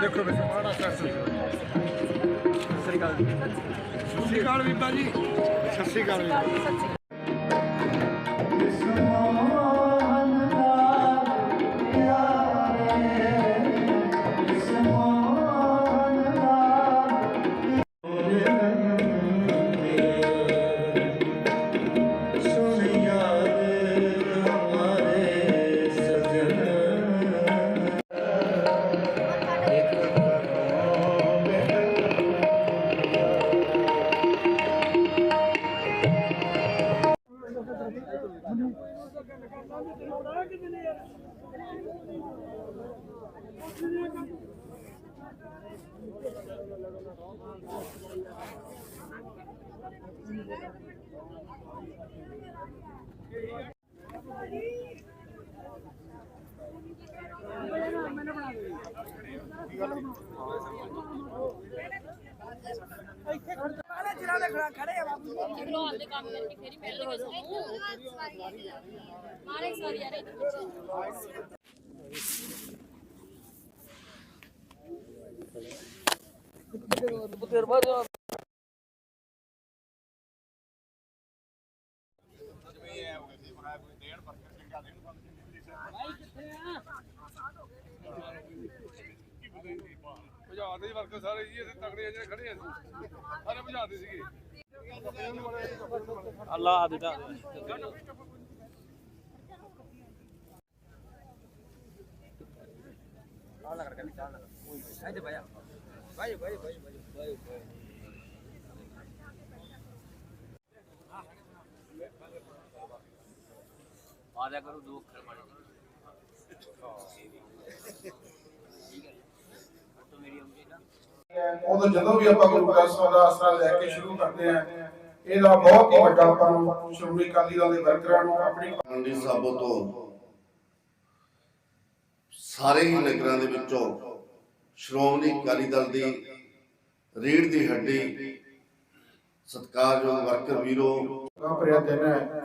ਦੇਖੋ ਬੇਟਾ ਮਾੜਾ ਕਰ ਸਤਿ ਸ੍ਰੀ ਅਕਾਲ ਸਤਿ ਸ੍ਰੀ ਅਕਾਲ ਬੀਬਾ ਜੀ। ਸਤਿ ਸ੍ਰੀ ਅਕਾਲ ਸਤਿ ਚਲੋ ਆਪਦੇ ਕੰਮ ਕਰਕੇ ਫੇਰ ਹੀ ਮਿਲਣਗੇ ਸਾਨੂੰ ਮਾਰੇ ਸਾਰੀ ਯਾਰ ਇਹਦੇ ਪਿੱਛੇ ਬੁਝਾਉਂਦੇ ਹੀ ਵਰਕਰ ਸਾਰੇ ਜੀ ਅਸੀਂ ਤਗੜੇ ਜਿਹੜੇ ਖੜੇ ਆ ਸਾਰੇ ਬੁਝਾਉਂਦੇ ਸੀਗੇ। ਅੱਲਾਹ ਦੀ ਦਾ ਆਦਿਆ ਕਰੋ ਦੋ ਅੱਖਰ ਮਾਰੇ ਠੀਕ ਹੈ ਤੋਂ ਮੇਰੀ ਉਮੀਦ ਨਾ ਉਦੋਂ ਜਦੋਂ ਵੀ ਆਪਾਂ ਗੁਰੂ ਗ੍ਰੰਥ ਸਾਹਿਬ ਦਾ ਆਸਰਾ ਲੈ ਕੇ ਸ਼ੁਰੂ ਕਰਦੇ ਆ ਇਹਦਾ ਬਹੁਤ ਹੀ ਵੱਡਾ ਆਪਾਂ ਨੂੰ ਸ਼੍ਰੋਮਣੀ ਅਕਾਲੀ ਦਲ ਦੇ ਵਰਕਰਾਂ ਨੂੰ ਆਪਣੀ ਮੰਡੀ ਸਾਬੋ ਤੋਂ ਸਾਰੇ ਹੀ ਨਗਰਾਂ ਦੇ ਵਿੱਚੋਂ ਸ਼੍ਰੋਮਣੀ ਅਕਾਲੀ ਦਲ ਦੀ ਰੀੜ ਦੀ ਹੱਡੀ ਸਤਿਕਾਰਯੋਗ ਵਰਕਰ ਵੀਰੋ। ਦਾ ਭਰਿਆ ਦਿਨ ਹੈ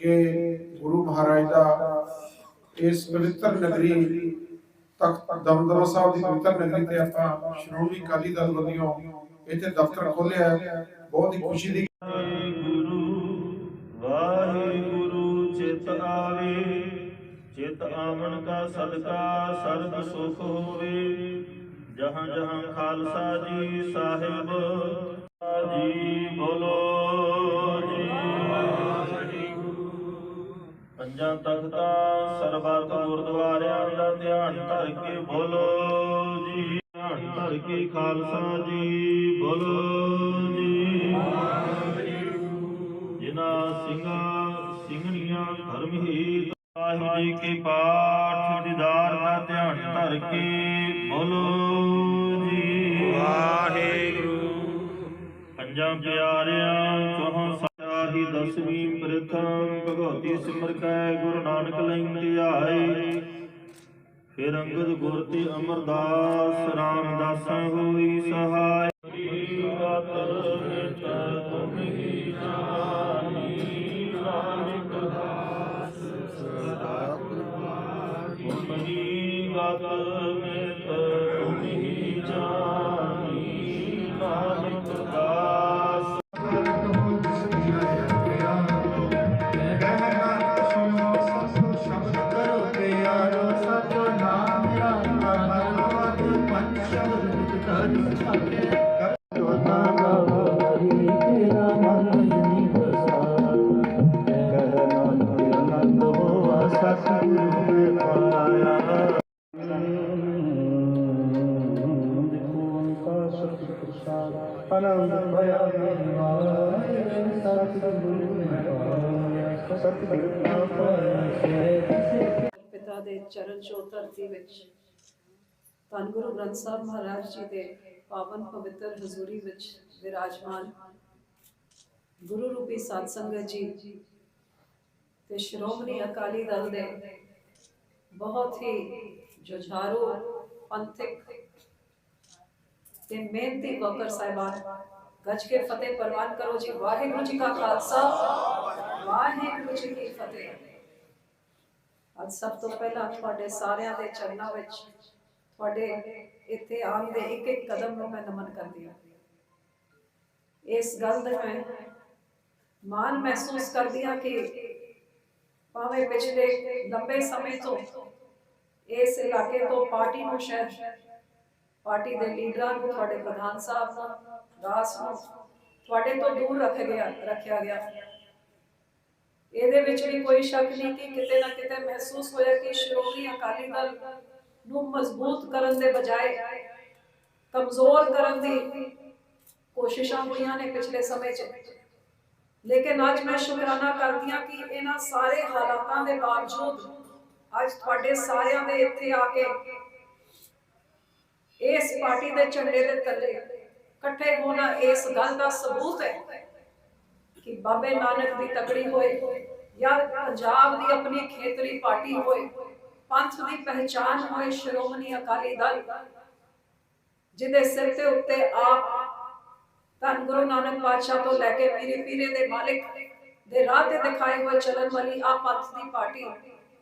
ਕਿ ਗੁਰੂ ਮਹਾਰਾਜ ਦਾ ਇਸ ਪਵਿੱਤਰ ਨਗਰੀ ਤਖਤ ਦਮਦਮਾ ਸਾਹਿਬ ਦੀ ਪਵਿੱਤਰ ਨਗਰੀ ਤੇ ਆਪਾਂ ਸ਼੍ਰੋਮਣੀ ਅਕਾਲੀ ਦਲ ਵੱਲੋਂ ਇੱਥੇ ਦਫ਼ਤਰ ਖੋਲ੍ਹਿਆ ਹੈ। ਬਹੁਤ ਹੀ ਖੁਸ਼ੀ ਦੀ ਵਾਹਿਗੁਰੂ ਵਾਹਿਗੁਰੂ, ਚਿਤ ਆਵੇ, ਚਿਤ ਆਵਣ ਕਾ ਸਦਕਾ, ਸਰਬ ਸੁਖ ਹੋਵੇ। ਜਹਾਂ ਜਹਾਂ ਖਾਲਸਾ ਜੀ ਸਾਹਿਬ, ਜੀ ਬੋਲੋ। ਪੰਜਾਂ ਤਖਤਾਂ ਸਰਬੱਤ ਗੁਰਦੁਆਰਿਆਂ ਦਾ ਧਿਆਨ ਧਰ ਕੇ ਬੋਲੋ ਜੀ। ਧਿਆਨ ਧਰ ਕੇ ਖਾਲਸਾ ਜੀ ਬੋਲੋ ਜੀ। ਜਿਨ੍ਹਾਂ ਸਿੰਘਾਂ ਸਿੰਘਣੀਆਂ ਧਰਮ ਹੀ ਵਾਹਿਗੁਰੂ ਜੀ ਕੇ ਪਾਠ ਦੀਦਾਰ ਦਾ ਧਿਆਨ ਧਰ ਕੇ ਬੋਲੋ ਜੀ। ਵਾਹਿਗੁਰੂ। ਪੰਜਾਂ ਪਿਆਰਿਆਂ ਦਸਵੀਂ ਪ੍ਰਥਮ ਭਗਵਤੀ ਸਿਮਰ ਕੈ ਗੁਰੂ ਨਾਨਕ ਲਈ ਧਿਆਏ ਫਿਰ ਅੰਗਦ ਗੁਰ ਤੇ ਅਮਰਦਾਸ ਰਾਮਦਾਸਾਂ ਹੋਈ ਸਹਾਇ। ਸਦਾ ਪਿਤਾ ਦੇ ਚਰਨ ਛੋਹ ਧਰਤੀ ਵਿੱਚ ਧੰਨ ਗੁਰੂ ਗ੍ਰੰਥ ਸਾਹਿਬ ਮਹਾਰਾਜ ਜੀ ਦੇ ਪਾਵਨ ਪਵਿੱਤਰ ਹਜ਼ੂਰੀ ਵਿੱਚ ਵਿਰਾਜਮਾਨ ਗੁਰੂ ਰੂਪੀ ਸਾਧ ਸੰਗਤ ਜੀ ਤੇ ਸ਼੍ਰੋਮਣੀ ਅਕਾਲੀ ਦਲ ਦੇ ਬਹੁਤ ਹੀ ਜੁਝਾਰੂ ਪੰਥਕ ਤੇ ਮਿਹਨਤੀ ਵਰਕਰ ਸਾਹਿਬਾਨ ਗੱਜ ਕੇ ਫਤਿਹ ਪ੍ਰਵਾਨ ਕਰੋ ਜੀ ਵਾਹਿਗੁਰੂ ਜੀ ਕਾ ਖਾਲਸਾ ਵਾਹਿਗੁਰੂ ਜੀ ਕੀ ਫਤਿਹ ਅੱਜ ਸਭ ਤੋਂ ਪਹਿਲਾਂ ਤੁਹਾਡੇ ਸਾਰਿਆਂ ਦੇ ਚਰਨਾਂ ਵਿੱਚ ਤੁਹਾਡੇ ਇੱਥੇ ਆਉਣ ਦੇ ਇੱਕ ਇੱਕ ਕਦਮ ਨੂੰ ਮੈਂ ਨਮਨ ਕਰਦੀ ਹਾਂ ਇਸ ਗੱਲ ਦਾ ਮੈਂ ਮਾਣ ਮਹਿਸੂਸ ਕਰਦੀ ਹਾਂ ਕਿ ਭਾਵੇਂ ਪਿਛਲੇ ਲੰਬੇ ਸਮੇਂ ਤੋਂ ਇਸ ਇਲਾਕੇ ਤੋਂ ਪਾਰਟੀ ਨੂੰ ਸ਼ਹਿਰ ਪਾਰਟੀ ਦੇ ਲੀਡਰਾਂ ਨੂੰ ਤੁਹਾਡੇ ਪ੍ਰਧਾਨ ਸਾਹਿਬ ਨੂੰ ਦਾਸ ਨੂੰ ਤੁਹਾਡੇ ਤੋਂ ਦੂਰ ਰੱਖ ਗਿਆ, ਰੱਖਿਆ ਗਿਆ। ਇਹਦੇ ਵਿੱਚ ਵੀ ਕੋਈ ਸ਼ੱਕ ਨਹੀਂ ਕਿ ਕਿਤੇ ਨਾ ਕਿਤੇ ਮਹਿਸੂਸ ਹੋਇਆ ਕਿ ਸ਼੍ਰੋਮਣੀ ਅਕਾਲੀ ਦਲ ਨੂੰ ਮਜ਼ਬੂਤ ਕਰਨ ਦੇ ਬਜਾਏ, ਕਮਜ਼ੋਰ ਕਰਨ ਦੀ ਕੋਸ਼ਿਸ਼ਾਂ ਹੋਈਆਂ ਨੇ ਪਿਛਲੇ ਸਮੇਂ 'ਚ। ਲੇਕਿਨ ਅੱਜ ਮੈਂ ਸ਼ੁਕਰਾਨਾ ਕਰਦੀ ਹਾਂ ਕਿ ਇਹਨਾਂ ਸਾਰੇ ਹਾਲਾਤਾਂ ਦੇ ਬਾਵਜੂਦ ਅੱਜ ਤੁਹਾਡੇ ਸਾਰਿਆਂ ਦੇ ਇੱਥੇ ਆ ਕੇ ਇਸ ਪਾਰਟੀ ਦੇ ਝੰਡੇ ਦੇ ਥੱਲੇ ਇਕੱਠੇ ਹੋਣਾ ਇਸ ਗੱਲ ਦਾ ਸਬੂਤ ਹੈ ਕਿ ਬਾਬੇ ਨਾਨਕ ਦੀ ਤਕੜੀ ਹੋਏ ਜਾਂ ਪੰਜਾਬ ਦੀ ਆਪਣੀ ਖੇਤਰੀ ਪਾਰਟੀ ਹੋਏ, ਪੰਥ ਦੀ ਪਹਿਚਾਨ ਹੋਏ ਸ਼੍ਰੋਮਣੀ ਅਕਾਲੀ ਦਲ, ਜਿਹਦੇ ਸਿਰ ਤੇ ਉੱਤੇ ਆਪ ਧੰਨ ਗੁਰੂ ਨਾਨਕ ਪਾਤਸ਼ਾਹ ਤੋਂ ਲੈ ਕੇ ਪੀਰੇ ਪੀਰੇ ਦੇ ਮਾਲਿਕ ਦੇ ਰਾਹ ਤੇ ਦਿਖਾਏ ਹੋਏ ਚੱਲਣ ਵਾਲੀ ਆ ਪੰਥ ਦੀ ਪਾਰਟੀ,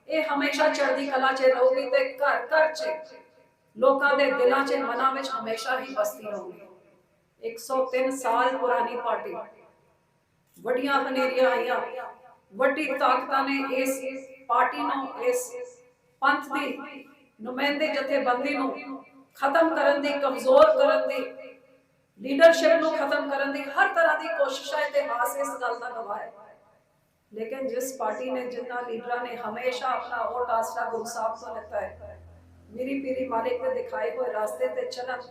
ਇਹ ਹਮੇਸ਼ਾ ਚੜ੍ਹਦੀ ਕਲਾ 'ਚ ਰਹੂਗੀ ਤੇ ਘਰ ਘਰ 'ਚ ਲੋਕਾਂ ਦੇ ਦਿਲਾਂ 'ਚ ਮਨਾਂ ਵਿੱਚ ਹਮੇਸ਼ਾ ਹੀ ਬਸਦੀ ਰਹੂਗੀ। 103 ਸਾਲ ਪੁਰਾਣੀ ਪਾਰਟੀ। ਵੱਡੀਆਂ ਹਨੇਰੀਆਂ ਆਈਆਂ। ਵੱਡੀ ਤਾਕਤਾਂ ਨੇ ਇਸ ਪਾਰਟੀ ਨੂੰ, ਇਸ ਪੰਥ ਦੀ ਨੁਮਾਇੰਦੇ ਜਥੇਬੰਦੀ ਨੂੰ ਖਤਮ ਕਰਨ ਦੀ, ਕਮਜ਼ੋਰ ਕਰਨ ਦੀ, ਲੀਡਰਸ਼ਿਪ ਨੂੰ ਖਤਮ ਕਰਨ ਦੀ ਹਰ ਤਰ੍ਹਾਂ ਦੀ ਕੋਸ਼ਿਸ਼ਾਂ ਇਤਿਹਾਸ ਇਸ ਗੱਲ ਦਾ ਗਵਾਹ ਹੈ। ਲੇਕਿਨ ਜਿਸ ਪਾਰਟੀ ਨੇ ਜਿਨ੍ਹਾਂ ਲੀਡਰਾਂ ਨੇ ਹਮੇਸ਼ਾ ਆਪਣਾ ਵੋਟ ਆਸਰਾ ਗੁਰੂ ਸਾਹਿਬ ਤੋਂ ਲਿੱਤਾ ਹੈ। ਮੇਰੀ ਪੀਰੀ ਮਾਲਿਕ ਦੇ ਦਿਖਾਏ ਹੋਏ ਰਸਤੇ ਤੇ ਚੱਲਣ।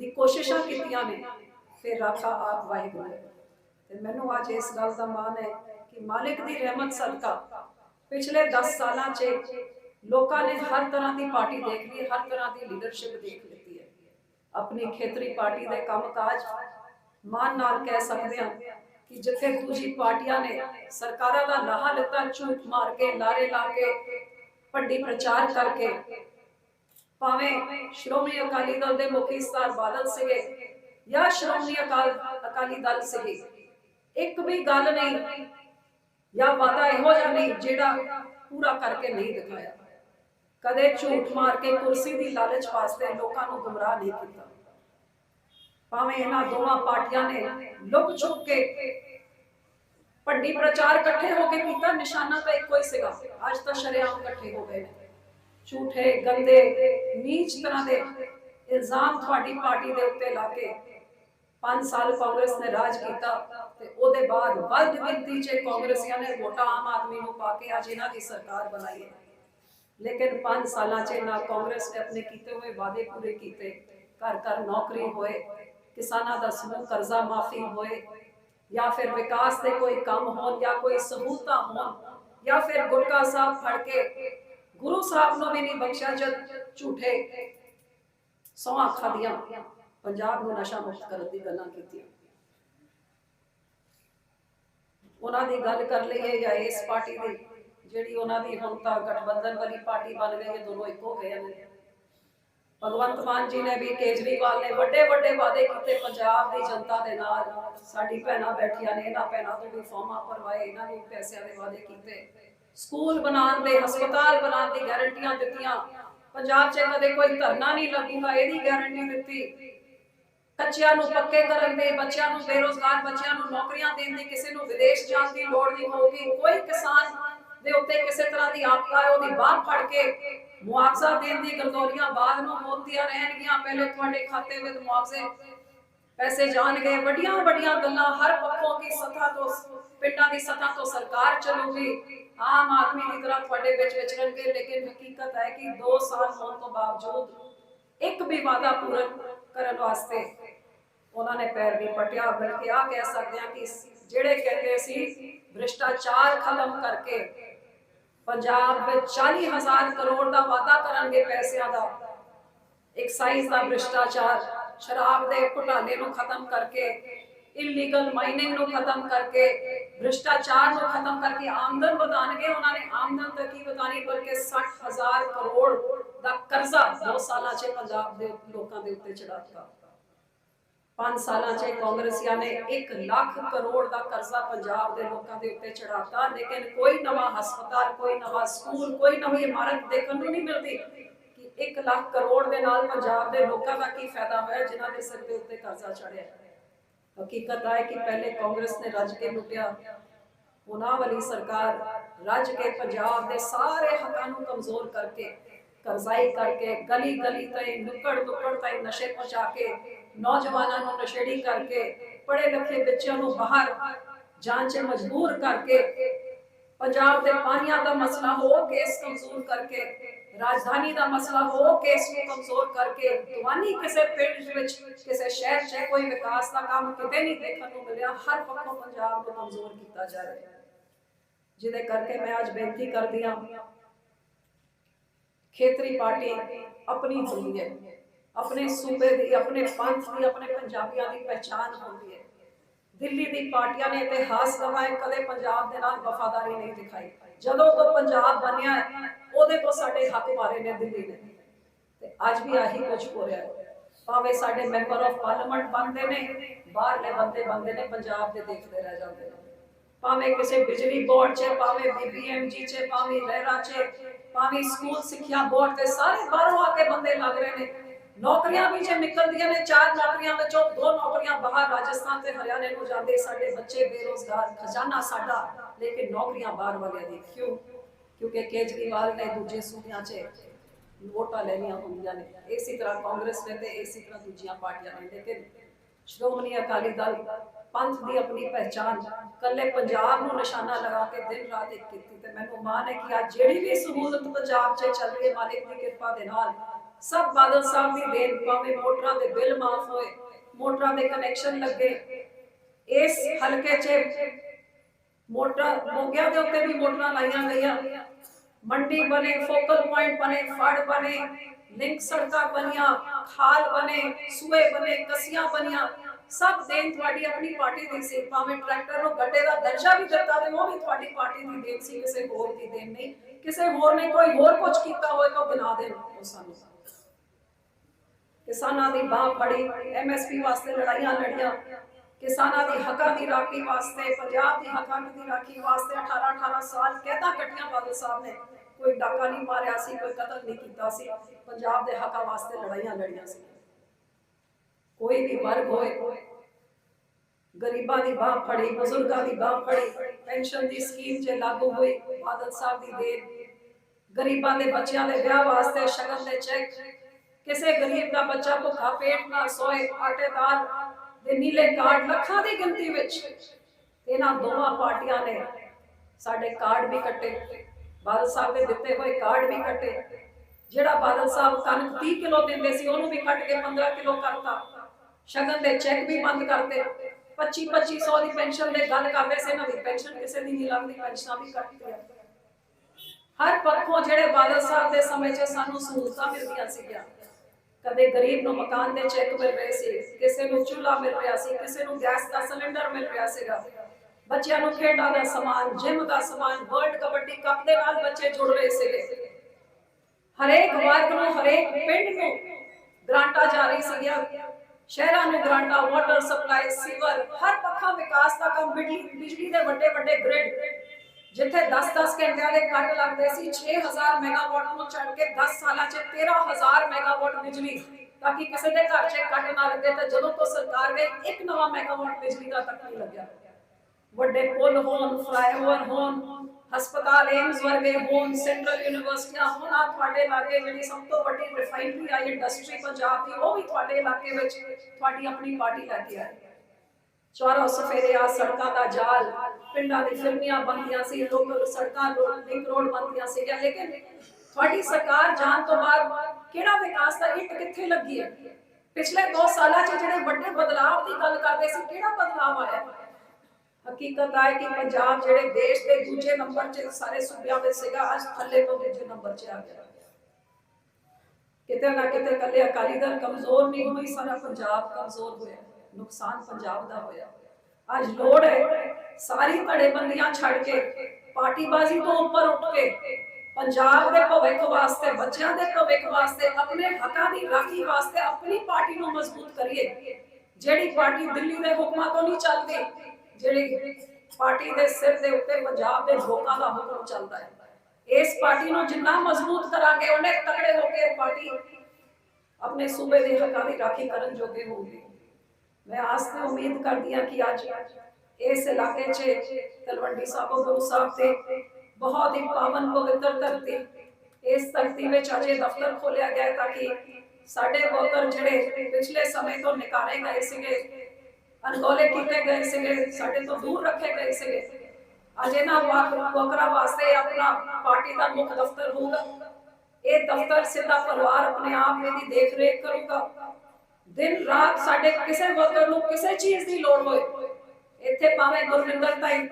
ਦੀ ਕੋਸ਼ਿਸ਼ਾਂ ਕੀਤੀਆਂ ਨੇ, ਫਿਰ ਰਾਖਾ ਆਪ ਵਾਹਿਗੁਰੂ ਤੇ ਮੈਨੂੰ ਅੱਜ ਇਸ ਗੱਲ ਦਾ ਮਾਣ ਹੈ ਕਿ ਮਾਲਿਕ ਦੀ ਰਹਿਮਤ ਸਦਕਾ ਪਿਛਲੇ 10 ਸਾਲਾਂ 'ਚ ਲੋਕਾਂ ਨੇ ਹਰ ਤਰ੍ਹਾਂ ਦੀ ਪਾਰਟੀ ਦੇਖ ਲਈ, ਹਰ ਤਰ੍ਹਾਂ ਦੀ ਲੀਡਰਸ਼ਿਪ ਦੇਖ ਲਈ ਹੈ। ਆਪਣੀ ਖੇਤਰੀ ਪਾਰਟੀ ਦੇ ਕੰਮਕਾਜ ਮਾਨ ਨਾਲ ਕਹਿ ਸਕਦੇ ਹਾਂ ਕਿ ਜਿੱਥੇ ਦੂਜੀ ਪਾਰਟੀਆਂ ਨੇ ਸਰਕਾਰਾਂ ਦਾ ਲਾਹਾ ਲਿੱਤਾ ਝੂਠ ਮਾਰ ਕੇ, ਲਾਰੇ ਲਾ ਕੇ, ਭੰਡੀ ਪ੍ਰਚਾਰ ਕਰਕੇ ਭਾਵੇਂ ਸ਼੍ਰੋਮਣੀ ਅਕਾਲੀ ਦਲ ਦੇ ਮੁਖੀ ਸਤਾਰ ਬਾਦਲ ਸੀਗੇ ਜਾਂ ਸ਼੍ਰੋਮਣੀ ਅਕਾਲ ਅਕਾਲੀ ਦਲ ਸੀਗੇ, ਇੱਕ ਵੀ ਗੱਲ ਨਹੀਂ ਜਾਂ ਵਾਦਾ ਇਹੋ ਜਿਹਾ ਨਹੀਂ ਜਿਹੜਾ ਪੂਰਾ ਕਰਕੇ ਨਹੀਂ ਦਿਖਾਇਆ। ਕਦੇ ਝੂਠ ਮਾਰ ਕੇ ਕੁਰਸੀ ਦੀ ਲਾਲਚ ਵਾਸਤੇ ਲੋਕਾਂ ਨੂੰ ਗੁੰਮਰਾਹ ਨਹੀਂ ਕੀਤਾ। ਭਾਵੇਂ ਇਹਨਾਂ ਦੋਵਾਂ ਪਾਰਟੀਆਂ ਨੇ ਲੁੱਕ ਛੁਪ ਕੇ ਭੰਡੀ ਪ੍ਰਚਾਰ ਇਕੱਠੇ ਹੋ ਕੇ ਕੀਤਾ, ਨਿਸ਼ਾਨਾ ਤਾਂ ਇੱਕੋ ਹੀ ਸੀਗਾ। ਅੱਜ ਤਾਂ ਸ਼ਰੇਆਮ ਇਕੱਠੇ ਹੋ ਗਏ ਨੇ। ਝੂਠੇ, ਗੰਦੇ, ਨੀਚ ਤਰ੍ਹਾਂ ਦੇ ਇਲਜ਼ਾਮ ਤੁਹਾਡੀ ਪਾਰਟੀ ਦੇ ਉੱਤੇ ਲਾ ਕੇ 5 ਸਾਲ ਕਾਂਗਰਸ ਨੇ ਰਾਜ ਕੀਤਾ ਤੇ ਉਹਦੇ ਬਾਅਦ ਵੱਧ ਗਿਣਤੀ 'ਚ ਕਾਂਗਰਸੀਆਂ ਨੇ ਵੋਟਾਂ ਆਮ ਆਦਮੀ ਨੂੰ ਪਾ ਕੇ ਅੱਜ ਇਹਨਾਂ ਦੀ ਸਰਕਾਰ ਬਣਾਈ ਹੈ। ਲੇਕਿਨ 5 ਸਾਲਾਂ 'ਚ ਨਾ ਕਾਂਗਰਸ ਨੇ ਆਪਣੇ ਕੀਤੇ ਹੋਏ ਵਾਅਦੇ ਪੂਰੇ ਕੀਤੇ। ਘਰ ਘਰ ਨੌਕਰੀ ਹੋਏ, ਕਿਸਾਨਾਂ ਦਾ ਸਮੂਹ ਕਰਜ਼ਾ ਮਾਫੀ ਹੋਏ, ਜਾਂ ਫਿਰ ਵਿਕਾਸ ਦੇ ਕੋਈ ਕੰਮ ਹੋਣ ਜਾਂ ਕੋਈ ਸਹੂਲਤਾਂ ਹੋਣ, ਜਾਂ ਫਿਰ ਗੁਟਕਾ ਸਾਹਿਬ ਫੜ ਕੇ ਗੁਰੂ ਸਾਹਿਬ ਨੂੰ ਵੀ ਨਹੀਂ ਬਖਸ਼ਿਆ, ਜਦ ਝੂਠੇ ਸੌਂ ਖਾਦੀਆਂ ਪੰਜਾਬ ਨੂੰ ਨਸ਼ਾ ਮੁਕਤ ਕਰਨ ਦੀ ਗੱਲਾਂ ਕੀਤੀਆਂ। ਉਹਨਾਂ ਦੀ ਗੱਲ ਕਰ ਲਈਏ ਜਾਂ ਇਸ ਪਾਰਟੀ ਦੀ, ਜਿਹੜੀ ਉਹਨਾਂ ਦੀ ਹੁਣ ਤਾਂ ਗਠਬੰਧਨ ਵਾਲੀ ਪਾਰਟੀ ਬਣ ਗਈ ਹੈ ਦੋਨੋਂ ਇੱਕੋ ਗਏ ਨੇ। ਭਗਵੰਤ ਮਾਨ ਜੀ ਨੇ ਵੀ, ਕੇਜਰੀਵਾਲ ਨੇ ਵੱਡੇ ਵੱਡੇ ਵਾਅਦੇ ਕੀਤੇ, ਪੰਜਾਬ ਦੀ ਜਨਤਾ ਦੇ ਨਾਲ ਸਾਡੀ ਭੈਣਾਂ ਬੈਠੀਆਂ ਨੇ, ਇਹਨਾਂ ਭੈਣਾਂ ਤੋਂ ਵੀ ਫਾਰਮਾਂ ਭਰਵਾਏ, ਇਹਨਾਂ ਨੇ ਪੈਸਿਆਂ ਦੇ ਵਾਅਦੇ ਕੀਤੇ। ਸਕੂਲ ਬਣਾਉਣ ਦੇ, ਹਸਪਤਾਲ ਬਣਾਉਣ ਦੀ ਗਾਰੰਟੀਆਂ ਦਿੱਤੀਆਂ। ਪੰਜਾਬ 'ਚ ਕਦੇ ਕੋਈ ਧਰਨਾ ਨਹੀਂ ਲੱਗੂਗਾ ਇਹਦੀ ਗਾਰੰਟੀ ਦਿੱਤੀ। ਬੱਚਿਆਂ ਨੂੰ ਪੱਕੇ ਕਰਨ ਦੇ, ਬੱਚਿਆਂ ਨੂੰ ਬੇਰੋਜ਼ਗਾਰ, ਬੱਚਿਆਂ ਨੂੰ ਨੌਕਰੀਆਂ ਦੇਣ ਦੀ, ਕਿਸੇ ਨੂੰ ਵਿਦੇਸ਼ ਜਾਣ ਦੀ ਲੋੜ ਨਹੀਂ ਹੋਊਗੀ। ਕੋਈ ਕਿਸਾਨ ਦੇ ਉੱਤੇ ਕਿਸੇ ਤਰ੍ਹਾਂ ਦੀ ਆਪਦਾ ਹੈ, ਉਹਦੀ ਬਾਹ ਫੜ ਕੇ ਮੁਆਵਜ਼ਾ ਦੇਣ ਦੀ ਗਰਦੌਰੀਆਂ ਬਾਅਦ ਨੂੰ ਹੁੰਦੀਆਂ ਰਹਿਣਗੀਆਂ। ਪਹਿਲੇ ਤੁਹਾਡੇ ਖਾਤੇ ਵਿੱਚ ਮੁਆਵਜ਼ੇ, ਪੈਸੇ ਜਾਣਗੇ। ਵੱਡੀਆਂ ਵੱਡੀਆਂ ਗੱਲਾਂ ਹਰ ਪੱਖੋਂ ਦੀ ਸੱਤਾ ਤੋਂ, ਪਿੰਡਾਂ ਦੀ ਸੱਤਾ ਤੋਂ ਸਰਕਾਰ ਚੱਲੂਗੀ। ਆਮ ਆਦਮੀ ਦੀ ਤਰ੍ਹਾਂ ਤੁਹਾਡੇ ਵਿੱਚ ਵਿਚਰਨਗੇ, ਲੇਕਿਨ ਹਕੀਕਤ ਹੈ ਕਿ 2 ਸਾਲ ਹੋਣ ਤੋਂ ਬਾਵਜੂਦ ਇੱਕ ਵੀ ਵਾਅਦਾ ਪੂਰਨ ਕਰਨ ਵਾਸਤੇ ਉਹਨਾਂ ਨੇ ਪੈਰ ਵੀ ਪਟਿਆ, ਬਲਕਿ ਆ ਕਹਿ ਸਕਦੇ ਹਾਂ ਕਿ ਜਿਹੜੇ ਕਹਿੰਦੇ ਸੀ, ਭ੍ਰਿਸ਼ਟਾਚਾਰ ਖਤਮ ਕਰਕੇ ਪੰਜਾਬ ਵਿੱਚ 40000 ਕਰੋੜ ਦਾ ਵਾਅਦਾ ਕਰਨਗੇ ਪੈਸਿਆਂ ਦਾ ਐਕਸਾਈਜ਼ ਦਾ ਭ੍ਰਿਸ਼ਟਾਚਾਰ, ਸ਼ਰਾਬ ਦੇ ਘੁਟਾਲੇ ਨੂੰ ਖਤਮ ਕਰਕੇ ਇਲੀਗਲ ਮਾਈਨਿੰਗ ਨੂੰ ਖਤਮ ਕਰਕੇ, ਭ੍ਰਿਸ਼ਟਾਚਾਰ ਨੂੰ ਖਤਮ ਕਰਕੇ ਆਮਦਨ ਵਧਾਣਗੇ ਉਹਨਾਂ ਨੇ ਆਮਦਨ ਤੱਕ ਹੀ ਵਧਾਣੀ ਬਲਕਿ 60000 ਕਰੋੜ ਦਾ ਕਰਜ਼ਾ 2 ਸਾਲਾਂ 'ਚ ਪੰਜਾਬ ਦੇ ਲੋਕਾਂ ਦੇ ਉੱਤੇ ਚੜਾਤਾ 5 ਸਾਲਾਂ 'ਚ ਕਾਂਗਰਸੀਆਂ ਨੇ 1 ਲੱਖ ਕਰੋੜ ਦਾ ਕਰਜ਼ਾ ਪੰਜਾਬ ਦੇ ਲੋਕਾਂ ਦੇ ਉੱਤੇ ਚੜਾਤਾ ਲੇਕਿਨ ਕੋਈ ਨਵਾਂ ਹਸਪਤਾਲ, ਕੋਈ ਨਵਾਂ ਸਕੂਲ, ਕੋਈ ਨਵੀਂ ਇਮਾਰਤ ਦੇਖਣ ਨੂੰ ਨਹੀਂ ਮਿਲਦੀ ਕਿ 1 ਲੱਖ ਕਰੋੜ ਦੇ ਨਾਲ ਪੰਜਾਬ ਦੇ ਲੋਕਾਂ ਦਾ ਕੀ ਫਾਇਦਾ ਹੋਇਆ, ਜਿਨ੍ਹਾਂ ਦੇ ਸਿਰ ਦੇ ਉੱਤੇ ਕਰਜ਼ਾ ਚੜਿਆ ਹਕੀਕਤ ਹੈ ਕਿ ਪਹਿਲੇ ਕਾਂਗਰਸ ਨੇ ਰੱਜ ਕੇ ਲੁੱਟਿਆ ਉਹਨਾਂ ਵਾਲੀ ਸਰਕਾਰ ਰੱਜ ਕੇ ਪੰਜਾਬ ਦੇ ਸਾਰੇ ਹੱਕਾਂ ਨੂੰ ਕਮਜ਼ੋਰ ਕਰਕੇ ਕਰਜ਼ਾਈ ਕਰਕੇ ਗਲੀ ਗਲੀ ਤਾਈਂ ਨੁੱਕੜ ਨੁੱਕੜ ਤਾਈਂ ਨਸ਼ੇ ਪਹੁੰਚਾ ਕੇ ਨੌਜਵਾਨਾਂ ਨੂੰ ਨਸ਼ੇੜੀ ਕਰਕੇ ਪੜ੍ਹੇ ਲਿਖੇ ਬੱਚਿਆਂ ਨੂੰ ਬਾਹਰ ਜਾਣ 'ਚ ਮਜਬੂਰ ਕਰਕੇ ਪੰਜਾਬ ਦੇ ਪਾਣੀਆਂ ਦਾ ਮਸਲਾ ਹੋ ਕੇਸ ਕਮਜ਼ੋਰ ਕਰਕੇ ਰਾਜਧਾਨੀ ਦਾ ਮਸਲਾ ਹੋ, ਕੇਸ ਨੂੰ ਕਮਜ਼ੋਰ ਕਰਕੇ ਦੀਵਾਨੀ ਕਿਸੇ ਪਿੰਡ ਵਿੱਚ, ਕਿਸੇ ਸ਼ਹਿਰ 'ਚ ਕੋਈ ਵਿਕਾਸ ਦਾ ਕੰਮ ਕਿਤੇ ਨਹੀਂ ਦੇਖਣ ਨੂੰ ਮਿਲਿਆ, ਹਰ ਪੱਖੋਂ ਪੰਜਾਬ ਨੂੰ ਕਮਜ਼ੋਰ ਕੀਤਾ ਜਾ ਰਿਹਾ ਹੈ। ਜਿਹਦੇ ਕਰਕੇ ਮੈਂ ਅੱਜ ਬੇਨਤੀ ਕਰਦੀ ਹਾਂ, ਖੇਤਰੀ ਪਾਰਟੀ ਆਪਣੀ ਹੁੰਦੀ ਹੈ, ਆਪਣੇ ਸੂਬੇ ਦੀ, ਆਪਣੇ ਪੰਥ ਦੀ, ਆਪਣੇ ਪੰਜਾਬੀਆਂ ਦੀ ਪਹਿਚਾਨ ਹੁੰਦੀ ਹੈ। ਦਿੱਲੀ ਦੀ ਪਾਰਟੀਆਂ ਨੇ ਇਤਿਹਾਸ ਗਵਾਏ ਕਦੇ ਪੰਜਾਬ ਦੇ ਨਾਲ ਵਫਾਦਾਰੀ ਨਹੀਂ ਦਿਖਾਈ। ਜਦੋਂ ਤੋਂ ਪੰਜਾਬ ਬਣਿਆ ਉਹਦੇ ਤੋਂ ਸਾਡੇ ਹੱਕ ਮਾਰੇ ਨੇ ਦਿੱਲੀ ਨੇ ਤੇ ਅੱਜ ਵੀ ਆਹੀ ਕੁਝ ਹੋ ਰਿਹਾ ਹੈ। ਭਾਵੇਂ ਸਾਡੇ ਮੈਂਬਰ ਆਫ ਪਾਰਲੀਮੈਂਟ ਬਣਦੇ ਨੇ, ਬਾਹਰਲੇ ਬੰਦੇ ਬਣਦੇ ਨੇ, ਪੰਜਾਬ ਦੇ ਦੇਖਦੇ ਰਹਿ ਜਾਂਦੇ ਨੇ। ਭਾਵੇਂ ਕਿਸੇ ਬਿਜਲੀ ਬੋਰਡ 'ਚ, ਭਾਵੇਂ ਬੀਬੀਐਮਜੀ 'ਚ, ਭਾਵੇਂ ਰਹਿਰਾ 'ਚ, ਭਾਵੇਂ ਸਕੂਲ ਸਿੱਖਿਆ ਬੋਰਡ ਤੇ ਸਾਰੇ ਬਾਹਰੋਂ ਆ ਕੇ ਬੰਦੇ ਲੱਗ ਰਹੇ ਨੇ। ਨੌਕਰੀਆਂ ਵੀ ਜੇ ਨਿਕਲਦੀਆਂ ਨੇ, ਚਾਰ ਨੌਕਰੀਆਂ ਵਿੱਚੋਂ ਦੋ ਨੌਕਰੀਆਂ ਬਾਹਰ ਰਾਜਸਥਾਨ ਤੇ ਹਰਿਆਣੇ ਨੂੰ ਜਾਂਦੇ, ਸਾਡੇ ਬੱਚੇ ਬੇਰੋਜ਼ਗਾਰ, ਖਜ਼ਾਨਾ ਸਾਡਾ, ਲੇਕਿਨ ਨੌਕਰੀਆਂ ਬਾਹਰ ਵਾਲਿਆਂ ਦੀ। ਕਿਉਂ? ਕਿਉਂਕਿ ਕੇਜਰੀਵਾਲ ਨੇ ਦੂਜੇ ਸੂਬਿਆਂ 'ਚ ਵੋਟਾਂ ਲੈਣੀਆਂ ਹੁੰਦੀਆਂ ਨੇ। ਇਸੇ ਤਰ੍ਹਾਂ ਕਾਂਗਰਸ ਨੇ ਤੇ ਇਸੇ ਤਰ੍ਹਾਂ ਦੂਜੀਆਂ ਪਾਰਟੀਆਂ ਨੇ। ਲੇਕਿਨ ਸ਼੍ਰੋਮਣੀ ਅਕਾਲੀ ਦਲ ਪੰਥ ਦੀ ਆਪਣੀ ਪਹਿਚਾਨ ਕੱਲੇ ਪੰਜਾਬ ਨੂੰ ਨਿਸ਼ਾਨਾ ਲਗਾ ਕੇ ਦਿਨ ਰਾਤ ਇੱਕ ਕੀਤੀ ਤੇ ਮੈਨੂੰ ਮਾਣ ਹੈ ਕਿ ਅੱਜ ਜਿਹੜੀ ਵੀ ਸਹੂਲਤ ਪੰਜਾਬ 'ਚ ਚੱਲ ਰਹੀ ਹੈ, ਮਾਲਿਕ ਦੀ ਕਿਰਪਾ ਦੇ ਨਾਲ ਸਭ ਬਾਦਲ ਸਾਹਿਬ ਦੀ ਦੇਣ ਭਾਵੇਂ ਮੋਟਰਾਂ ਦੇ ਬਿੱਲ ਮਾਫ ਹੋਏ ਮੋਟਰਾਂ ਦੇ ਕਨੈਕਸ਼ਨ ਲੱਗੇ, ਇਸ ਹਲਕੇ 'ਚ ਮੋਟਰ ਮੋਗਿਆਂ ਦੇ ਉੱਤੇ ਵੀ ਮੋਟਰਾਂ ਲਾਈਆਂ ਗਈਆਂ। ਮੰਡੀ ਬਣੇ ਫੋਕਲ ਪੁਆਇੰਟ ਬਣੇ, ਫੜ ਬਣੇ, ਲਿੰਕ ਸੜਕਾਂ ਬਣੀਆਂ, ਖਾਲ ਬਣੇ, ਸੂਏ ਬਣੇ, ਕਸੀਆਂ ਬਣੀਆਂ। ਸਭ ਦੇਣ ਤੁਹਾਡੀ ਆਪਣੀ ਪਾਰਟੀ ਦੀ ਸੀ। ਭਾਵੇਂ ਟਰੈਕਟਰ ਨੂੰ ਗੱਡੇ ਦਾ ਦਰਜਾ ਵੀ ਦਿੱਤਾ ਤੇ ਉਹ ਵੀ ਤੁਹਾਡੀ ਪਾਰਟੀ ਦੀ ਦੇਣ ਸੀ, ਕਿਸੇ ਹੋਰ ਦੀ ਦੇਣ ਨਹੀਂ। ਕਿਸੇ ਹੋਰ ਨੇ ਕੋਈ ਹੋਰ ਕੁਝ ਕੀਤਾ ਹੋਵੇ ਤਾਂ ਬਣਾ ਦੇਣ ਉਹ ਸਾਨੂੰ। ਕਿਸਾਨਾਂ ਦੀ ਬਾਹ ਫੜੀ ਐਮਐਸਪੀ ਵਾਸਤੇ ਲੜਾਈਆਂ ਲੜੀਆਂ। ਕਿਸਾਨਾਂ ਦੀ ਹੱਕਾਂ ਦੀ ਰਾਖੀ ਵਾਸਤੇ, ਪੰਜਾਬ ਦੀ ਹੱਕਾਂ ਦੀ ਰਾਖੀ ਵਾਸਤੇ 18 18 ਸਾਲ ਕੈਦਾਂ ਕੱਟੀਆਂ ਬਾਦਲ ਸਾਹਿਬ ਨੇ। ਕੋਈ ਡਾਕਾ ਨਹੀਂ ਮਾਰਿਆ ਸੀ, ਕੋਈ ਕਤਲ ਨਹੀਂ ਕੀਤਾ ਸੀ। ਪੰਜਾਬ ਦੇ ਹੱਕਾਂ ਵਾਸਤੇ ਲੜਾਈਆਂ ਲੜੀਆਂ ਸੀ। ਕੋਈ ਵੀ ਵਰਗ ਹੋਏ, ਗਰੀਬਾਂ ਦੀ ਬਾਹ ਫੜੀ, ਬਜ਼ੁਰਗਾਂ ਦੀ ਬਾਹ ਫੜੀ, ਪੈਨਸ਼ਨ ਦੀ ਸਕੀਮ ਜੇ ਲਾਗੂ ਹੋਈ, ਬਾਦਲ ਸਾਹਿਬ ਦੀ ਦੇਣ। ਗਰੀਬਾਂ ਦੇ ਬੱਚਿਆਂ ਦੇ ਵਿਆਹ ਵਾਸਤੇ ਸ਼ਗਨ ਦੇ ਚੈੱਕ। ਕਿਸੇ ਗਰੀਬ ਦਾ ਬੱਚਾ ਭੁੱਖਾ ਪੇਟ ਨਾ ਸੋਏ, ਆਟੇ ਦਾਲ ਦੇ ਨੀਲੇ ਕਾਰਡ ਲੱਖਾਂ ਦੀ ਗਿਣਤੀ ਵਿੱਚ ਇਹਨਾਂ ਦੋਵਾਂ ਪਾਰਟੀਆਂ ਨੇ ਸਾਡੇ ਕਾਰਡ ਵੀ ਕੱਟੇ, ਬਾਦਲ ਸਾਹਿਬ ਦੇ ਦਿੱਤੇ ਹੋਏ ਕਾਰਡ ਵੀ ਕੱਟੇ, ਜਿਹੜਾ ਬਾਦਲ ਸਾਹਿਬ ਕਣਕ 30 ਕਿਲੋ ਦਿੰਦੇ ਸੀ, ਉਹਨੂੰ ਵੀ ਕੱਟ ਕੇ 15 ਕਿਲੋ ਕਰਤਾ। ਸ਼ਗਨ ਦੇ ਚੈੱਕ ਵੀ ਬੰਦ ਕਰਤੇ 25 2500 ਦੀ ਪੈਨਸ਼ਨ ਦੇ ਗੱਲ ਕਰਦੇ ਸੀ ਨਾ ਵੀ ਪੈਨਸ਼ਨ ਕਿਸੇ ਦੀ ਨਹੀਂ ਲੱਗਦੀ, ਪੈਨਸ਼ਨਾਂ ਵੀ ਕੱਟਤੀਆਂ ਹਰ ਪੱਖੋਂ ਜਿਹੜੇ ਬਾਦਲ ਸਾਹਿਬ ਦੇ ਸਮੇਂ 'ਚ ਸਾਨੂੰ ਸਹੂਲਤਾਂ ਮਿਲਦੀਆਂ ਸੀਗੀਆਂ ਕਦੇ ਗਰੀਬ ਨੂੰ ਮਕਾਨ ਦੇ ਚੈੱਕ ਮਿਲ ਰਹੇ ਸੀ, ਕਿਸੇ ਨੂੰ ਚੁੱਲ੍ਹਾ ਮਿਲ ਰਿਹਾ ਸੀ, ਕਿਸੇ ਨੂੰ ਗੈਸ ਦਾ ਸਿਲੰਡਰ ਮਿਲ ਰਿਹਾ ਸੀਗਾ। ਬੱਚਿਆਂ ਨੂੰ ਖੇਡਾਂ ਦਾ ਸਮਾਨ ਜਿਮ ਦਾ ਸਮਾਨ ਵਰਲਡ ਕਬੱਡੀ ਕੱਪ ਦੇ ਨਾਲ ਬੱਚੇ ਜੁੜ ਰਹੇ ਸੀਗੇ। ਹਰੇਕ ਵਰਗ ਨੂੰ, ਹਰੇਕ ਪਿੰਡ ਨੂੰ ਗ੍ਰਾਂਟਾਂ ਜਾ ਰਹੀ ਸੀਗੀਆਂ। ਸ਼ਹਿਰਾਂ ਨੂੰ ਗ੍ਰਾਂਟਾਂ ਵਾਟਰ ਸਪਲਾਈ ਸੀਵਰ ਹਰ ਪੱਖਾ ਵਿਕਾਸ ਦਾ ਕੰਮ, ਬਿਜਲੀ ਦੇ ਵੱਡੇ ਵੱਡੇ ਗ੍ਰਿਡ ਜਿੱਥੇ 10-10 ਘੰਟਿਆਂ ਦੇ ਕੱਟ ਲੱਗਦੇ ਸੀ 6000 ਮੈਗਾਵਾਟ ਨੂੰ ਚੜ ਕੇ 10 ਸਾਲਾਂ 'ਚ 13000 ਮੈਗਾਵਾਟ ਬਿਜਲੀ। ਤਾਂ ਕਿ ਕਿਸੇ ਦੇ ਘਰ 'ਚ ਕੱਟ ਨਾ ਲੱਗੇ ਤੇ ਜਦੋਂ ਤੋਂ ਸਰਕਾਰ ਗਈ ਇੱਕ ਨਵਾਂ ਮੈਗਾਵਾਟ ਬਿਜਲੀ ਦਾ ਤੱਕ ਨਹੀਂ ਲੱਗਿਆ। ਵੱਡੇ ਪੁਲ ਹੋਣ ਫਲਾਈਓਵਰ ਹੋਣ, ਹਸਪਤਾਲ ਏਮਸ ਵਰਗੇ ਹੋਣ ਸੈਂਟਰਲ ਯੂਨੀਵਰਸਿਟੀਆਂ ਹੋਣ ਆ ਤੁਹਾਡੇ ਲਾਗੇ ਜਿਹੜੀ ਸਭ ਤੋਂ ਵੱਡੀ ਰਿਫਾਈਨਰੀ ਆਈ ਇੰਡਸਟਰੀ ਪੰਜਾਬ ਦੀ, ਉਹ ਵੀ ਤੁਹਾਡੇ ਇਲਾਕੇ ਵਿੱਚ ਤੁਹਾਡੀ ਆਪਣੀ ਪਾਰਟੀ ਲੈ ਕੇ ਆਈ। ਚੌਰਾ ਸਫੇਰੇ ਆ ਸੜਕਾਂ ਦਾ ਜਾਲ। ਪਿੰਡਾਂ ਦੀ ਫਿਰਮੀਆਂ ਬਣਦੀਆਂ ਸੀ, ਲੋਕ ਸੜਕਾਂ ਲਿੰਕ ਰੋਡ ਬਣਦੀਆਂ ਸੀਗੀਆਂ। ਲੇਕਿਨ ਤੁਹਾਡੀ ਸਰਕਾਰ ਜਾਣ ਤੋਂ ਬਾਅਦ ਕਿਹੜਾ ਵਿਕਾਸ ਦਾ ਇੱਟ ਕਿੱਥੇ ਲੱਗੀ ਹੈ? ਪਿਛਲੇ 2 ਸਾਲਾਂ 'ਚ ਜਿਹੜੇ ਵੱਡੇ ਬਦਲਾਅ ਦੀ ਗੱਲ ਕਰਦੇ ਸੀ, ਕਿਹੜਾ ਬਦਲਾਅ ਆਇਆ? ਹਕੀਕਤ ਹੈ ਕਿ ਪੰਜਾਬ ਜਿਹੜੇ ਦੇਸ਼ ਦੇ ਦੂਜੇ ਨੰਬਰ 'ਚ ਸਾਰੇ ਸੂਬਿਆਂ ਵਿੱਚ ਸੀਗਾ, ਅੱਜ ਥੱਲੇ ਤੋਂ ਦੂਜੇ ਨੰਬਰ 'ਚ ਆ ਗਿਆ। ਕਿਤੇ ਨਾ ਕਿਤੇ ਕੱਲੇ ਅਕਾਲੀ ਦਲ ਕਮਜ਼ੋਰ ਨਹੀਂ ਹੋਈ, ਸਾਰਾ ਪੰਜਾਬ ਕਮਜ਼ੋਰ ਹੋਇਆ। ਨੁਕਸਾਨ ਪੰਜਾਬ ਦਾ ਹੋਇਆ ਅੱਜ ਲੋੜ ਹੈ ਸਾਰੀ ਧੜੇਬੰਦੀਆਂ ਛੱਡ ਕੇ ਪਾਰਟੀਬਾਜ਼ੀ ਤੋਂ ਉੱਪਰ ਉੱਠ ਕੇ ਪੰਜਾਬ ਦੇ ਭਵਿੱਖ ਵਾਸਤੇ ਬੱਚਿਆਂ ਦੇ ਭਵਿੱਖ ਵਾਸਤੇ ਆਪਣੇ ਹੱਕਾਂ ਦੀ ਰਾਖੀ ਵਾਸਤੇ ਆਪਣੀ ਪਾਰਟੀ ਨੂੰ ਮਜ਼ਬੂਤ ਕਰੀਏ ਜਿਹੜੀ ਪਾਰਟੀ ਦਿੱਲੀ ਦੇ ਹੁਕਮਾਂ ਤੋਂ ਨਹੀਂ ਚੱਲਦੀ ਜਿਹੜੀ ਪਾਰਟੀ ਦੇ ਸਿਰ ਦੇ ਉੱਤੇ ਪੰਜਾਬ ਦੇ ਲੋਕਾਂ ਦਾ ਹੁਕਮ ਚੱਲਦਾ ਹੈ ਇਸ ਪਾਰਟੀ ਨੂੰ ਜਿੰਨਾ ਮਜ਼ਬੂਤ ਕਰਾਂਗੇ ਉਹਨੇ ਤਕੜੇ ਹੋ ਕੇ ਪਾਰਟੀ ਆਪਣੇ ਸੂਬੇ ਦੇ ਹੱਕਾਂ ਦੀ ਰਾਖੀ ਕਰਨ ਜੋਗੇ ਹੋਊਗੀ ਮੈਂ ਆਸ ਤੇ ਉਮੀਦ ਕਰਦੀ ਹਾਂ ਕਿ ਅੱਜ ਇਸ ਇਲਾਕੇ 'ਚ ਤਲਵੰਡੀ ਸਾਬੋ ਗੁਰੂ ਸਾਹਿਬ ਤੇ ਬਹੁਤ ਹੀ ਪਾਵਨ ਪਵਿੱਤਰ ਧਰਤੀ ਇਸ ਧਰਤੀ ਵਿੱਚ ਅਜੇ ਦਫ਼ਤਰ ਖੋਲਿਆ ਗਿਆ ਹੈ ਤਾਂ ਕਿ ਸਾਡੇ ਵਰਕਰ ਜਿਹੜੇ ਪਿਛਲੇ ਸਮੇਂ ਤੋਂ ਨਿਕਾਰੇ ਗਏ ਸੀਗੇ ਅਨਗੋਲੇ ਕੀਤੇ ਗਏ ਸੀਗੇ ਸਾਡੇ ਤੋਂ ਦੂਰ ਰੱਖੇ ਗਏ ਸੀਗੇ ਅੱਜ ਇਹਨਾਂ ਵਰਕਰਾਂ ਵਾਸਤੇ ਆਪਣਾ ਪਾਰਟੀ ਦਾ ਮੁੱਖ ਦਫ਼ਤਰ ਹੋਊਗਾ ਇਹ ਦਫ਼ਤਰ ਸਿੱਧਾ ਪਰਿਵਾਰ ਆਪਣੇ ਆਪ ਇਹਦੀ ਦੇਖ ਰੇਖ ਕਰੂਗਾ ਦਿਨ ਰਾਤ ਸਾਡੇ ਕਿਸੇ ਵਰਕਰ ਨੂੰ ਕਿਸੇ ਚੀਜ਼ ਦੀ ਲੋੜ ਹੋਏ, ਇੱਥੇ ਭਾਵੇਂ ਗੁਰਵਿੰਦਰ ਤਾਈ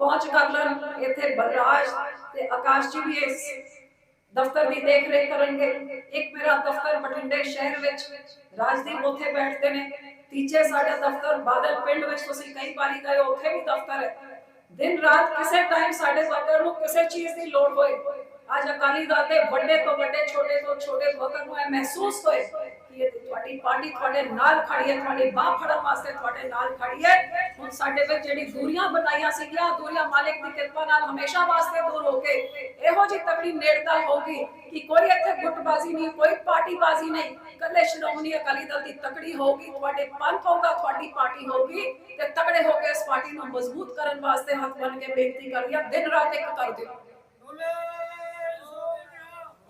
ਪਹੁੰਚ ਕਰ ਲੈਣ, ਇੱਥੇ ਬਲਰਾਜ ਤੇ ਆਕਾਸ਼ ਜੀ ਵੀ ਇਸ ਦਫ਼ਤਰ ਦੀ ਦੇਖ ਰੇਖ ਕਰਨਗੇ। ਇੱਕ ਮੇਰਾ ਦਫ਼ਤਰ ਬਠਿੰਡੇ ਸ਼ਹਿਰ ਵਿੱਚ ਰਾਜਦੀਪ ਉੱਥੇ ਬੈਠਦੇ ਨੇ। ਤੀਜੇ ਸਾਡਾ ਦਫ਼ਤਰ ਬਾਦਲ ਪਿੰਡ ਵਿੱਚ ਤੁਸੀਂ ਕਈ ਵਾਰੀ ਗਏ, ਉੱਥੇ ਵੀ ਦਫ਼ਤਰ ਹੈ। ਦਿਨ ਰਾਤ ਕਿਸੇ ਟਾਈਮ ਸਾਡੇ ਵਰਕਰ ਨੂੰ ਕਿਸੇ ਚੀਜ਼ ਦੀ ਲੋੜ ਹੋਏ। ਅੱਜ ਅਕਾਲੀ ਦਲ ਦੇ ਵੱਡੇ ਤੋਂ ਵੱਡੇ, ਛੋਟੇ ਤੋਂ ਛੋਟੇ ਵਰਕਰ ਨੂੰ ਇਹ ਮਹਿਸੂਸ ਹੋਏ ਕਿ ਇਹ ਤੁਹਾਡੀ ਪਾਰਟੀ ਤੁਹਾਡੇ ਨਾਲ ਖੜੀ ਹੈ ਤੁਹਾਡੀ ਬਾਹ ਫੜਨ ਵਾਸਤੇ ਤੁਹਾਡੇ ਨਾਲ ਖੜੀ ਹੈ। ਹੁਣ ਸਾਡੇ ਵਿੱਚ ਜਿਹੜੀ ਦੂਰੀਆਂ ਬਣਾਈਆਂ ਸੀਗੀਆਂ ਦੂਰੀਆਂ ਮਾਲਿਕ ਦੀ ਕਿਰਪਾ ਨਾਲ ਹਮੇਸ਼ਾ ਵਾਸਤੇ ਦੂਰ ਹੋ ਕੇ ਇਹੋ ਜਿਹੀ ਤਕੜੀ ਨੇੜਤਾ ਹੋਗੀ ਕਿ ਕੋਈ ਇੱਥੇ ਗੁੱਟਬਾਜ਼ੀ ਨਹੀਂ ਕੋਈ ਪਾਰਟੀਬਾਜ਼ੀ ਨਹੀਂ। ਕੱਲੇ ਸ਼੍ਰੋਮਣੀ ਅਕਾਲੀ ਦਲ ਦੀ ਤਕੜੀ ਹੋਗੀ ਤੁਹਾਡੇ ਪੰਥ ਹੋਗਾ ਤੁਹਾਡੀ ਪਾਰਟੀ ਹੋਗੀ ਤੇ ਤਕੜੇ ਹੋ ਕੇ ਇਸ ਪਾਰਟੀ ਨੂੰ ਮਜ਼ਬੂਤ ਕਰਨ ਵਾਸਤੇ ਹੱਥ ਬੰਨ ਕੇ ਬੇਨਤੀ ਕਰ ਰਹੀ ਹਾਂ ਦਿਨ ਰਾਤ ਇੱਕ ਕਰ ਦਿਓ।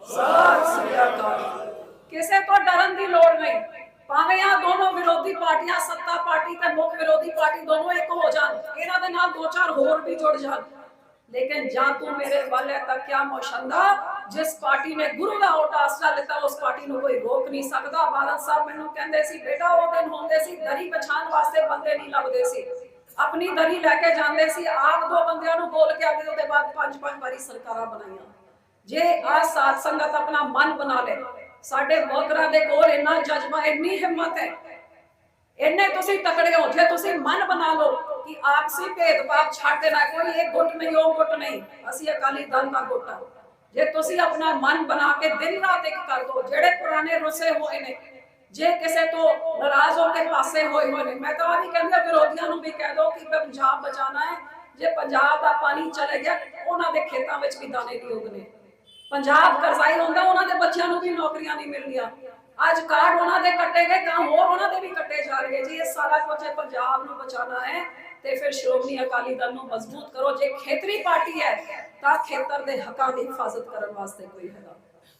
ਸਤਿ ਸ੍ਰੀ ਅਕਾਲ। ਕਿਸੇ ਤੋਂ ਡਰਨ ਦੀ ਲੋੜ ਨਹੀਂ। ਭਾਵੇਂ ਆ ਦੋਨੋਂ ਵਿਰੋਧੀ ਪਾਰਟੀਆਂ, ਸੱਤਾ ਪਾਰਟੀ ਤੇ ਮੁੱਖ ਵਿਰੋਧੀ ਪਾਰਟੀ ਦੋਨੋਂ ਇੱਕ ਹੋ ਜਾਣ, ਇਹਨਾਂ ਦੇ ਨਾਲ ਦੋ ਚਾਰ ਹੋਰ ਵੀ ਜੁੜ ਜਾਣ। ਲੇਕਿਨ ਜਾਂ ਤੂੰ ਮੇਰੇ ਵੱਲ ਹੈ ਤਾਂ ਕਿਆ ਮੋਸ਼ੰਦਾ? ਜਿਸ ਪਾਰਟੀ ਨੇ ਗੁਰੂ ਦਾ ਓਟ ਆਸਰਾ ਲਿੱਤਾ, ਉਸ ਪਾਰਟੀ ਨੂੰ ਕੋਈ ਰੋਕ ਨਹੀਂ ਸਕਦਾ। ਬਾਦਲ ਸਾਹਿਬ ਮੈਨੂੰ ਕਹਿੰਦੇ ਸੀ, ਬੇਟਾ, ਉਹ ਦਿਨ ਹੁੰਦੇ ਸੀ, ਦਰੀ ਪਛਾਣ ਵਾਸਤੇ ਬੰਦੇ ਨਹੀਂ ਲੱਭਦੇ ਸੀ। ਆਪਣੀ ਦਰੀ ਲੈ ਕੇ ਜਾਂਦੇ ਸੀ, ਆਪ ਦੋ ਬੰਦਿਆਂ ਨੂੰ ਬੋਲ ਕੇ ਆਗੇ ਉਹਦੇ ਬਾਅਦ ਪੰਜ ਪੰਜ ਵਾਰੀ ਸਰਕਾਰਾਂ ਬਣਾਈਆਂ। ਜੇ ਆ ਸਾਧ ਸੰਗਤ ਆਪਣਾ ਮਨ ਬਣਾ ਲੇ ਸਾਡੇ ਵਰਕਰਾਂ ਦੇ ਕੋਲ ਇੰਨਾ ਜਜ਼ਬਾ, ਇੰਨੀ ਹਿੰਮਤ ਹੈ। ਇੰਨੇ ਤੁਸੀਂ ਤਕੜੇ ਹੋ, ਜੇ ਤੁਸੀਂ ਮਨ ਬਣਾ ਲਓ ਕਿ ਆਪਸੀ ਭੇਦਭਾਵ ਛੱਡ ਦੇਣਾ, ਕੋਈ ਇਹ ਗੁੱਟ ਨਹੀਂ, ਉਹ ਗੁੱਟ ਨਹੀਂ, ਅਸੀਂ ਅਕਾਲੀ ਦਲ ਦਾ ਗੁੱਟ ਹਾਂ। ਜੇ ਤੁਸੀਂ ਆਪਣਾ ਮਨ ਬਣਾ ਕੇ ਦਿਨ ਰਾਤ ਇੱਕ ਕਰ ਦੋ, ਜਿਹੜੇ ਪੁਰਾਣੇ ਰੁੱਸੇ ਹੋਏ ਨੇ, ਜੇ ਕਿਸੇ ਤੋਂ ਨਾਰਾਜ਼ ਹੋ ਕੇ ਪਾਸੇ ਹੋਏ ਹੋਏ ਨੇ, ਮੈਂ ਤਾਂ ਆ ਵੀ ਕਹਿੰਦਾ ਵਿਰੋਧੀਆਂ ਨੂੰ ਵੀ ਕਹਿ ਦੋ ਕਿ ਪੰਜਾਬ ਬਚਾਣਾ ਹੈ, ਜੇ ਪੰਜਾਬ ਦਾ ਪਾਣੀ ਚਲੇ ਗਿਆ, ਉਹਨਾਂ ਦੇ ਖੇਤਾਂ ਵਿੱਚ ਵੀ ਦਾਣੇ ਨਹੀਂ ਉਗਨੇ ਪੰਜਾਬ ਕਰਜ਼ਾਈ ਹੁੰਦਾ, ਉਹਨਾਂ ਦੇ ਬੱਚਿਆਂ ਨੂੰ ਵੀ ਨੌਕਰੀਆਂ ਨਹੀਂ ਮਿਲਣੀਆਂ ਅੱਜ ਕਾਰਡ ਉਹਨਾਂ ਦੇ ਕੱਟੇ ਗਏ, ਤਾਂ ਹੋਰ ਉਹਨਾਂ ਦੇ ਵੀ ਕੱਟੇ ਜਾ ਰਹੇ ਜੀ, ਇਹ ਸਾਰਾ ਕੁਝ ਹੈ, ਪੰਜਾਬ ਨੂੰ ਬਚਾਉਣਾ ਹੈ ਤੇ ਫਿਰ ਸ਼੍ਰੋਮਣੀ ਅਕਾਲੀ ਦਲ ਨੂੰ ਮਜ਼ਬੂਤ ਕਰੋ। ਜੇ ਖੇਤਰੀ ਪਾਰਟੀ ਹੈ, ਤਾਂ ਖੇਤਰ ਦੇ ਹੱਕਾਂ ਦੀ ਹਿਫਾਜ਼ਤ ਕਰਨ ਵਾਸਤੇ ਕੋਈ ਹੈਗਾ।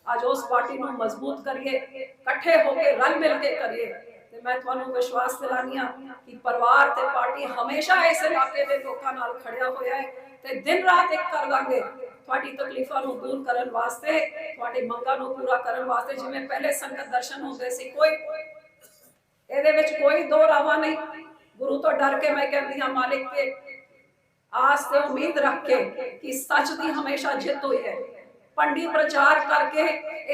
ਅੱਜ ਉਸ ਪਾਰਟੀ ਨੂੰ ਮਜ਼ਬੂਤ ਕਰੀਏ, ਇਕੱਠੇ ਹੋ ਕੇ ਰਲ ਮਿਲ ਕੇ ਕਰੀਏ। ਤੇ ਮੈਂ ਤੁਹਾਨੂੰ ਵਿਸ਼ਵਾਸ ਦਿਲਾਨੀ ਆ ਕਿ ਪਰਿਵਾਰ ਤੇ ਪਾਰਟੀ ਹਮੇਸ਼ਾ ਇਸ ਇਲਾਕੇ ਦੇ ਲੋਕਾਂ ਨਾਲ ਖੜਿਆ ਹੋਇਆ ਹੈ ਤੇ ਦਿਨ ਰਾਤ ਇੱਕ ਕਰ ਲਾਂਗੇ। ਤੁਹਾਡੀ ਤਕਲੀਫਾਂ ਨੂੰ ਦੂਰ ਕਰਨ ਵਾਸਤੇ, ਤੁਹਾਡੀ ਮੰਗਾਂ ਨੂੰ ਪੂਰਾ ਕਰਨ ਵਾਸਤੇ, ਜਿਵੇਂ ਪਹਿਲੇ ਸੰਗਤ ਦਰਸ਼ਨ ਹੁੰਦੇ ਸੀ, ਕੋਈ ਇਹਦੇ ਵਿੱਚ ਕੋਈ ਦੋ ਰਾਵਾ ਨਹੀਂ। ਗੁਰੂ ਤੋਂ ਡਰ ਕੇ ਮੈਂ ਕਹਿੰਦੀ ਹਾਂ, ਮਾਲਿਕ ਤੇ ਆਸ ਤੇ ਉਮੀਦ ਰੱਖ ਕੇ ਕਿ ਸੱਚ ਦੀ ਹਮੇਸ਼ਾ ਜਿੱਤ ਹੋਈ ਹੈ। ਪੰਡੀ ਪ੍ਰਚਾਰ ਕਰਕੇ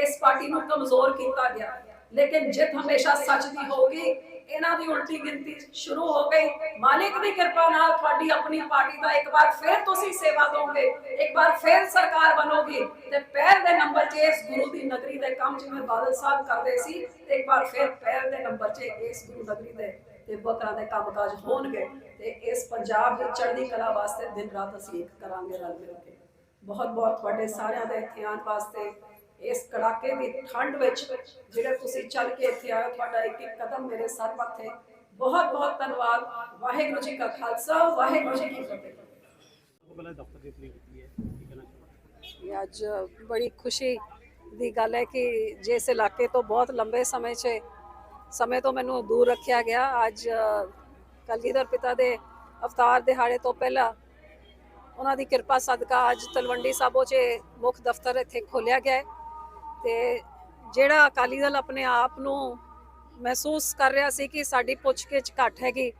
ਇਸ ਪਾਰਟੀ ਨੂੰ ਕਮਜ਼ੋਰ ਕੀਤਾ ਗਿਆ। ਲੇਕਿਨ ਜਿੱਤ ਹਮੇਸ਼ਾ ਸੱਚ ਦੀ ਹੋਗੀ ਇਹਨਾਂ ਦੀ ਉਲਟੀ ਗਿਣਤੀ ਸ਼ੁਰੂ ਹੋ ਗਈ। ਮਾਲਿਕ ਦੀ ਕਿਰਪਾ ਨਾਲ ਤੁਹਾਡੀ ਆਪਣੀ ਪਾਰਟੀ ਦਾ ਇੱਕ ਵਾਰ ਫਿਰ ਤੁਸੀਂ ਸੇਵਾ ਦੋਗੇ ਇੱਕ ਵਾਰ ਫਿਰ ਸਰਕਾਰ ਬਣੋਗੀ। ਤੇ ਪਹਿਲ ਦੇ ਨੰਬਰ 'ਚ ਇਸ ਗੁਰੂ ਦੀ ਨਗਰੀ ਦੇ ਕੰਮ ਜਿਵੇਂ ਬਾਦਲ ਸਾਹਿਬ ਕਰਦੇ ਸੀ, ਤੇ ਇੱਕ ਵਾਰ ਫਿਰ ਪਹਿਲ ਦੇ ਨੰਬਰ 'ਚ ਇਸ ਗੁਰੂ ਨਗਰੀ ਦੇ ਤੇ ਬਕਰਾਂ ਦੇ ਕੰਮਕਾਜ ਹੋਣਗੇ। ਤੇ ਇਸ ਪੰਜਾਬ ਦੀ ਚੜ੍ਹਦੀ ਕਲਾ ਵਾਸਤੇ ਦਿਨ ਰਾਤ ਅਸੀਂ ਇੱਕ ਕਰਾਂਗੇ ਰਲ ਮਿਲ ਕੇ। ਬਹੁਤ ਬਹੁਤ ਤੁਹਾਡੇ ਸਾਰਿਆਂ ਦਾ ਇੱਥੇ ਵਾਸਤੇ ਇਸ ਕੜਾਕੇ ਦੀ ਠੰਡ ਵਿੱਚ ਜਿਹੜੇ ਤੁਸੀਂ ਚੱਲ ਕੇ ਇੱਥੇ ਆਏ ਤੁਹਾਡਾ ਇੱਕ ਇੱਕ ਕਦਮ ਮੇਰੇ ਸਰ ਮੱਥੇ। ਬਹੁਤ ਬਹੁਤ ਧੰਨਵਾਦ। ਵਾਹਿਗੁਰੂ ਜੀ ਕਾ ਖਾਲਸਾ ਵਾਹਿਗੁਰੂ ਜੀ ਕੀ ਫਤਿਹ। ਇਹ ਅੱਜ ਬੜੀ ਖੁਸ਼ੀ ਦੀ ਗੱਲ ਹੈ ਕਿ ਜਿਸ ਇਲਾਕੇ ਤੋਂ ਬਹੁਤ ਲੰਬੇ ਸਮੇਂ 'ਚ ਸਮੇਂ ਤੋਂ ਮੈਨੂੰ ਦੂਰ ਰੱਖਿਆ ਗਿਆ ਅੱਜ ਕਲਗੀਧਰ ਪਿਤਾ ਦੇ ਅਵਤਾਰ ਦਿਹਾੜੇ ਤੋਂ ਪਹਿਲਾਂ ਉਹਨਾਂ ਦੀ ਕਿਰਪਾ ਸਦਕਾ ਅੱਜ ਤਲਵੰਡੀ ਸਾਬੋ 'ਚ ਮੁੱਖ ਦਫ਼ਤਰ ਇੱਥੇ ਖੋਲਿਆ ਗਿਆ ਹੈ। ਤੇ ਜਿਹੜਾ ਅਕਾਲੀ ਦਲ ਆਪਣੇ ਆਪ ਨੂੰ ਮਹਿਸੂਸ ਕਰ ਰਿਹਾ ਸੀ ਕਿ ਸਾਡੀ ਪੁੱਛਗਿੱਛ ਘੱਟ ਹੈਗੀ,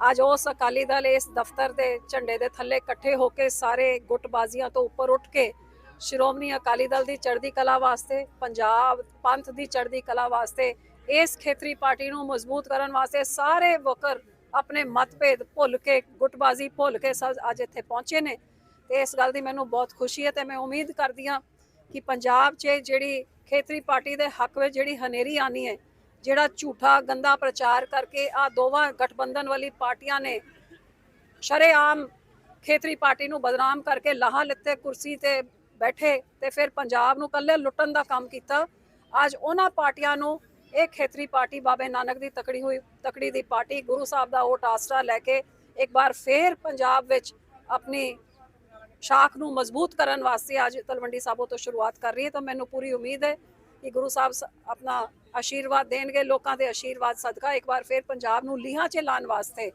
ਅੱਜ ਉਸ ਅਕਾਲੀ ਦਲ ਇਸ ਦਫ਼ਤਰ ਦੇ ਝੰਡੇ ਦੇ ਥੱਲੇ ਇਕੱਠੇ ਹੋ ਕੇ ਸਾਰੇ ਗੁੱਟਬਾਜ਼ੀਆਂ ਤੋਂ ਉੱਪਰ ਉੱਠ ਕੇ ਸ਼੍ਰੋਮਣੀ ਅਕਾਲੀ ਦਲ ਦੀ ਚੜ੍ਹਦੀ ਕਲਾ ਵਾਸਤੇ, ਪੰਜਾਬ ਪੰਥ ਦੀ ਚੜ੍ਹਦੀ ਕਲਾ ਵਾਸਤੇ, ਇਸ ਖੇਤਰੀ ਪਾਰਟੀ ਨੂੰ ਮਜ਼ਬੂਤ ਕਰਨ ਵਾਸਤੇ ਸਾਰੇ ਵਕਰ ਆਪਣੇ ਮਤਭੇਦ ਭੁੱਲ ਕੇ, ਗੁੱਟਬਾਜ਼ੀ ਭੁੱਲ ਕੇ ਸਭ ਅੱਜ ਇੱਥੇ ਪਹੁੰਚੇ ਨੇ। ਤੇ ਇਸ ਗੱਲ ਦੀ ਮੈਨੂੰ ਬਹੁਤ ਖੁਸ਼ੀ ਹੈ ਤੇ ਮੈਂ ਉਮੀਦ ਕਰਦੀ ਹਾਂ ਕਿ ਪੰਜਾਬ 'ਚ ਜਿਹੜੀ ਖੇਤਰੀ ਪਾਰਟੀ ਦੇ ਹੱਕ ਵਿੱਚ ਜਿਹੜੀ ਹਨੇਰੀ ਆਣੀ ਹੈ, ਜਿਹੜਾ ਝੂਠਾ ਗੰਦਾ ਪ੍ਰਚਾਰ ਕਰਕੇ ਆ ਦੋਵਾਂ ਗਠਬੰਧਨ ਵਾਲੀ ਪਾਰਟੀਆਂ ਨੇ ਸ਼ਰੇਆਮ ਖੇਤਰੀ ਪਾਰਟੀ ਨੂੰ ਬਦਨਾਮ ਕਰਕੇ ਲਾਹਾ ਲਿੱਤੇ ਕੁਰਸੀ ਤੇ ਬੈਠੇ ਤੇ ਫਿਰ ਪੰਜਾਬ ਨੂੰ ਕੱਲੇ ਲੁੱਟਣ ਦਾ ਕੰਮ ਕੀਤਾ। ਅੱਜ ਉਹਨਾਂ ਪਾਰਟੀਆਂ ਨੂੰ ਇਹ ਖੇਤਰੀ ਪਾਰਟੀ ਬਾਬੇ ਨਾਨਕ ਦੀ ਤਕੜੀ ਹੋਈ, ਤਕੜੀ ਦੀ ਪਾਰਟੀ ਗੁਰੂ ਸਾਹਿਬ ਦਾ ਉਹ ਟਾਸਰਾ ਲੈ ਕੇ ਇੱਕ ਵਾਰ ਫੇਰ ਪੰਜਾਬ ਵਿੱਚ ਆਪਣੀ ਸ਼ਾਖ ਨੂੰ ਮਜ਼ਬੂਤ ਕਰਨ ਵਾਸਤੇ ਅੱਜ ਤਲਵੰਡੀ ਸਾਬੋ ਤੋਂ ਸ਼ੁਰੂਆਤ ਕਰ ਰਹੀ ਹੈ। ਤਾਂ ਮੈਨੂੰ ਪੂਰੀ ਉਮੀਦ ਹੈ ਕਿ ਗੁਰੂ ਸਾਹਿਬ ਆਪਣਾ ਆਸ਼ੀਰਵਾਦ ਦੇਣਗੇ, ਲੋਕਾਂ ਦੇ ਆਸ਼ੀਰਵਾਦ ਸਦਕਾ ਇੱਕ ਵਾਰ ਫਿਰ ਪੰਜਾਬ ਨੂੰ ਲੀਹਾਂ 'ਚ ਲਾਉਣ ਵਾਸਤੇ,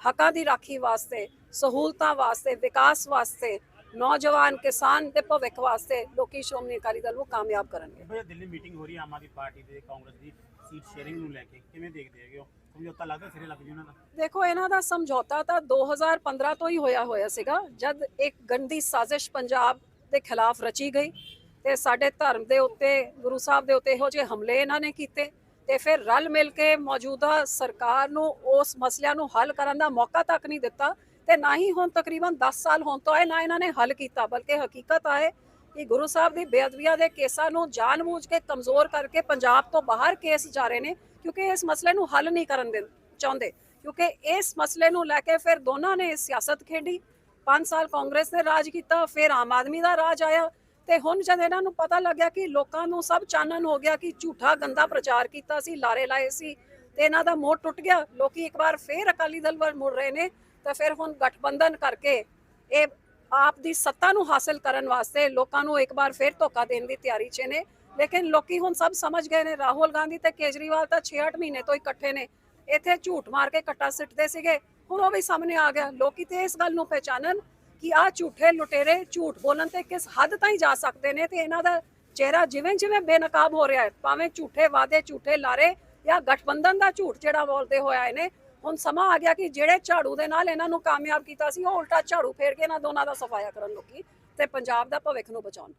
ਹੱਕਾਂ ਦੀ ਰਾਖੀ ਵਾਸਤੇ, ਸਹੂਲਤਾਂ ਵਾਸਤੇ, ਵਿਕਾਸ ਵਾਸਤੇ, ਨੌਜਵਾਨ, ਕਿਸਾਨ ਦੇ ਭਵਿੱਖ ਵਾਸਤੇ ਲੋਕੀ ਸ਼੍ਰੋਮਣੀ ਅਕਾਲੀ ਦਲ ਨੂੰ ਕਾਮਯਾਬ ਕਰਨਗੇ। ਭਈ ਦਿੱਲੀ ਮੀਟਿੰਗ ਹੋ ਰਹੀ ਆਮ ਆਦਮੀ ਪਾਰਟੀ ਦੇ ਕਾਂਗਰਸ ਦੀ। ਸੀਟ ਸ਼ੇਅਰਿੰਗ ਨੂੰ ਲੈ ਕੇ, ਕਿਵੇਂ ਦੇਖਦੇ ਹੈਗੇ ਹੋ? ਸਮਝੌਤਾ ਲੱਗਦਾ ਸਿਰੇ ਲੱਗ ਜੂ ਉਹਨਾਂ ਦਾ? ਦੇਖੋ, ਇਹਨਾਂ ਦਾ ਸਮਝੌਤਾ ਤਾਂ 2015 ਤੋਂ ਹੀ ਹੋਇਆ ਹੋਇਆ ਸੀਗਾ, ਜਦ ਇੱਕ ਗੰਦੀ ਸਾਜ਼ਿਸ਼ ਪੰਜਾਬ ਦੇ ਖਿਲਾਫ ਰਚੀ ਗਈ ਤੇ ਸਾਡੇ ਧਰਮ ਦੇ ਉੱਤੇ, ਗੁਰੂ ਸਾਹਿਬ ਦੇ ਉੱਤੇ ਇਹੋ ਜਿਹੇ ਹਮਲੇ ਇਹਨਾਂ ਨੇ ਕੀਤੇ ਤੇ ਫਿਰ ਰਲ ਮਿਲ ਕੇ ਮੌਜੂਦਾ ਸਰਕਾਰ ਨੂੰ ਉਸ ਮਸਲਿਆਂ ਨੂੰ ਹੱਲ ਕਰਨ ਦਾ ਮੌਕਾ ਤੱਕ ਨਹੀਂ ਦਿੱਤਾ ਤੇ ਨਾ ਹੀ ਹੁਣ ਤਕਰੀਬਨ 10 ਸਾਲ ਹੋਣ ਤੋਂ ਆਏ ਨਾ ਇਹਨਾਂ ਨੇ ਹੱਲ ਕੀਤਾ, ਬਲਕਿ ਹਕੀਕਤ ਆਏ ਕਿ ਗੁਰੂ ਸਾਹਿਬ ਦੀ ਬੇਅਦਬੀਆਂ ਦੇ ਕੇਸਾਂ ਨੂੰ ਜਾਣਬੁੱਝ ਕੇ ਕਮਜ਼ੋਰ ਕਰਕੇ ਪੰਜਾਬ ਤੋਂ ਬਾਹਰ ਕੇਸ ਜਾ ਰਹੇ ਨੇ, ਕਿਉਂਕਿ ਇਸ ਮਸਲੇ ਨੂੰ ਹੱਲ ਨਹੀਂ ਕਰਨ ਦੇ, ਚਾਹੁੰਦੇ। ਕਿਉਂਕਿ ਇਸ ਮਸਲੇ ਨੂੰ ਲੈ ਕੇ ਫਿਰ ਦੋਨਾਂ ਨੇ ਸਿਆਸਤ ਖੇਡੀ। 5 ਸਾਲ ਕਾਂਗਰਸ ਨੇ ਰਾਜ ਕੀਤਾ, ਫਿਰ ਆਮ ਆਦਮੀ ਦਾ ਰਾਜ ਆਇਆ ਤੇ ਹੁਣ ਜਦ ਇਹਨਾਂ ਨੂੰ ਪਤਾ ਲੱਗਿਆ ਕਿ ਲੋਕਾਂ ਨੂੰ ਸਭ ਚਾਨਣ ਹੋ ਗਿਆ ਕਿ ਝੂਠਾ ਗੰਦਾ ਪ੍ਰਚਾਰ ਕੀਤਾ ਸੀ, ਲਾਰੇ ਲਾਏ ਸੀ ਤੇ ਇਹਨਾਂ ਦਾ ਮੋਹ ਟੁੱਟ ਗਿਆ, ਲੋਕੀ ਇੱਕ ਵਾਰ ਫੇਰ ਅਕਾਲੀ ਦਲ ਵੱਲ ਮੁੜ ਰਹੇ ਨੇ ਤਾਂ ਫਿਰ ਹੁਣ ਗਠਬੰਧਨ ਕਰਕੇ ਇਹ ਆਪ ਦੀ ਸੱਤਾ ਨੂੰ ਹਾਸਲ ਕਰਨ ਵਾਸਤੇ ਲੋਕਾਂ ਨੂੰ ਇੱਕ ਵਾਰ ਫੇਰ ਧੋਖਾ ਦੇਣ ਦੀ ਤਿਆਰੀ 'ਚ ਨੇ। ਲੇਕਿਨ ਲੋਕੀ ਹੁਣ ਸਭ ਸਮਝ ਗਏ ਨੇ। ਰਾਹੁਲ ਗਾਂਧੀ ਤੇ ਕੇਜਰੀਵਾਲ ਤਾਂ 6-8 ਮਹੀਨੇ ਤੋਂ ਇਕੱਠੇ ਨੇ। ਇੱਥੇ ਝੂਠ ਮਾਰ ਕੇ ਕੱਟਾ ਸਿੱਟਦੇ ਸੀਗੇ। ਹੁਣ ਉਹ ਵੀ ਸਾਹਮਣੇ ਆ ਗਿਆ। ਲੋਕੀ ਤੇ ਇਸ ਗੱਲ ਨੂੰ ਪਹਿਚਾਨਣ ਕਿ ਆ ਝੂਠੇ ਲੁਟੇਰੇ ਝੂਠ ਬੋਲਣ ਤੇ ਕਿਸ ਹੱਦ ਤਾਈਂ ਜਾ ਸਕਦੇ ਨੇ ਤੇ ਇਹਨਾਂ ਦਾ ਚਿਹਰਾ ਜਿਵੇਂ ਜਿਵੇਂ ਬੇਨਕਾਬ ਹੋ ਰਿਹਾ ਹੈ। ਭਾਵੇਂ ਝੂਠੇ ਵਾਅਦੇ, ਝੂਠੇ ਲਾਰੇ ਜਾਂ ਗਠਬੰਧਨ ਦਾ ਝੂਠ ਜਿਹੜਾ ਬੋਲਦੇ ਹੋਇਆ ਆਏ ਨੇ ਹੁਣ ਸਮਾਂ ਆ ਗਿਆ ਕਿ ਜਿਹੜੇ ਝਾੜੂ ਦੇ ਨਾਲ ਇਹਨਾਂ ਨੂੰ ਕਾਮਯਾਬ ਕੀਤਾ ਸੀ, ਉਹ ਉਲਟਾ ਝਾੜੂ ਫੇਰ ਕੇ ਇਹਨਾਂ ਦੋਨਾਂ ਦਾ ਸਫਾਇਆ ਕਰਨ ਲੋਕੀ ਤੇ ਪੰਜਾਬ ਦਾ ਭਵਿੱਖ ਨੂੰ ਬਚਾਉਣ।